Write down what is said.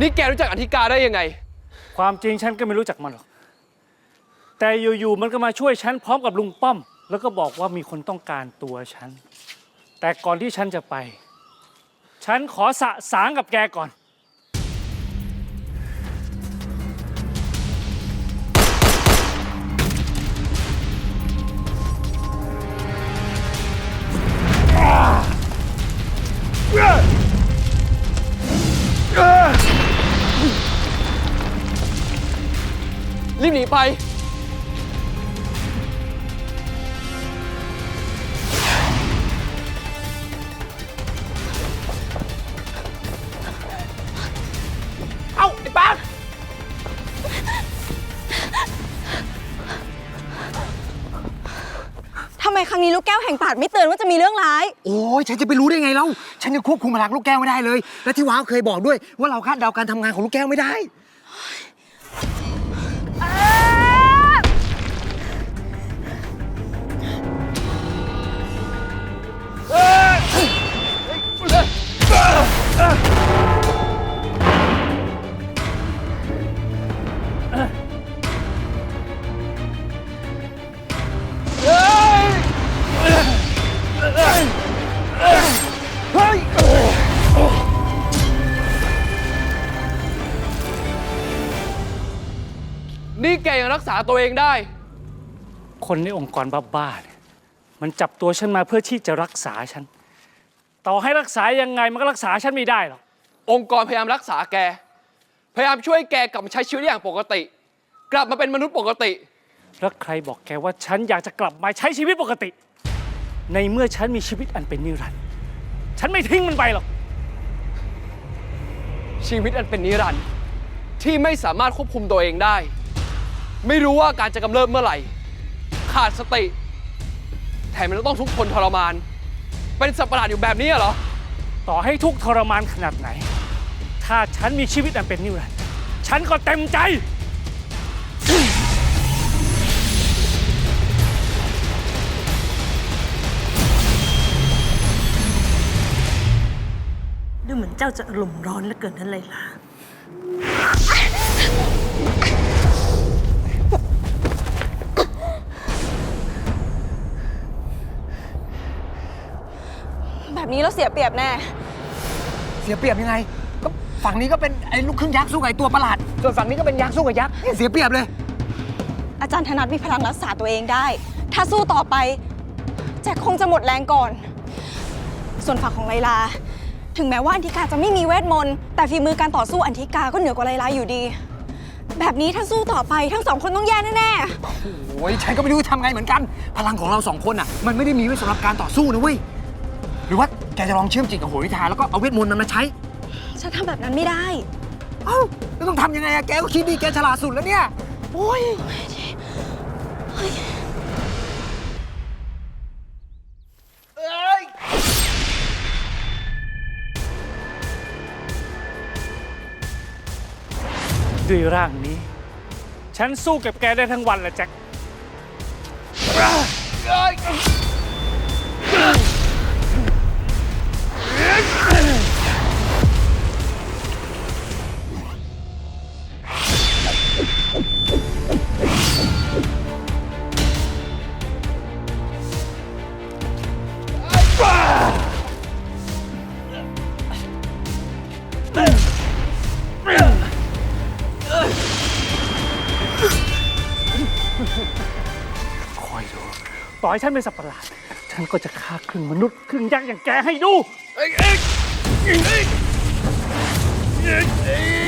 นี่แกรู้จักอธิการได้ยังไง ความจริงฉันก็ไม่รู้จักมันหรอก แต่อยู่ๆมันก็มาช่วยฉันพร้อมกับลุงป้อม แล้วก็บอกว่ามีคนต้องการตัวฉัน แต่ก่อนที่ฉันจะไป ฉันขอสะสางกับแกก่อน หนีไป เอ้า ไอ้ปังทำไมครั้งนี้ลูกแก้วแห่งปาดไม่เตือนว่าจะมีเรื่องร้าย โอ้ยฉันจะไปรู้ได้ไงเล่า ฉันยังควบคุมพลังลูกแก้วไม่ได้เลย และที่ว้าวเคยบอกด้วยว่าเราคาดเดาการทำงานของลูกแก้วไม่ได้ ษาตัวเองได้ คนในองค์กรบ้าๆเนี่ยมันจับตัวฉันมาเพื่อที่จะรักษาฉัน ต่อให้รักษายังไงมันก็รักษาฉันไม่ได้หรอก องค์กรพยายามรักษาแก พยายามช่วยแกกลับมาใช้ชีวิตได้อย่างปกติ กลับมาเป็นมนุษย์ปกติ แล้วใครบอกแกว่าฉันอยากจะกลับมาใช้ชีวิตปกติ ในเมื่อฉันมีชีวิตอันเป็นนิรันดร์ฉันไม่ทิ้งมันไปหรอก ชีวิตอันเป็นนิรันดร์ที่ไม่สามารถควบคุมตัวเองได้ ไม่รู้ว่าการจะกำเริบเมื่อไหร่ ขาดสติ แถมยังต้องทุกข์ทนทรมาน เป็นสัตว์ประหลาดอยู่แบบนี้เหรอ ต่อให้ทุกข์ทรมานขนาดไหน ถ้าฉันมีชีวิตอันเป็นนิรันดร์ฉันก็เต็มใจ ดูเหมือนเจ้าจะอารมณ์ร้อนเหลือเกินนั่นเลยล่ะ นี้เราเสียเปรียบแน่ เสียเปรียบยังไง ก็ฝั่งนี้ก็เป็นไอ้ลูกครึ่งยักษ์สู้กับไอ้ตัวประหลาด ส่วนฝั่งนี้ก็เป็นยักษ์สู้กับยักษ์เนี่ยเสียเปรียบเลย อาจารย์ธนัทมีพลังรักษาตัวเองได้ ถ้าสู้ต่อไปแจ็คคงจะหมดแรงก่อน ส่วนฝั่งของไลลา ถึงแม้ว่าอันธิกาจะไม่มีเวทมนต์แต่ฝีมือการต่อสู้อันธิกาก็เหนือกว่าไลลาอยู่ดี แบบนี้ถ้าสู้ต่อไปทั้งสองคนต้องแย่แน่โอ้ยฉันก็ไม่รู้จะทำไงเหมือนกัน พลังของเราสองคนอะ มันไม่ได้มีไว้สำหรับการต่อสู้นะเว้ย หรือว่าแกจะลองเชื่อมจิตกับโหริทาแล้วก็เอาเวทมนต์นั้นมาใช้ๆฉันทำแบบนั้นไม่ได้ เอ้าแล้วต้องทำยังไงอะแกก็คิดดีแกฉลาดสุดแล้วเนี่ย โอ้ย ด้วยร่างนี้ ฉันสู้กับแกได้ทั้งวันแหละแจ็ค คอยดูต่อให้ฉันเป็นสัตว์ประหลาด ฉันก็จะฆ่าครึ่งมนุษย์ครึ่งยักษ์อย่างแกให้ดู เอ้ยเอ้ยเอ้ยเอ้ย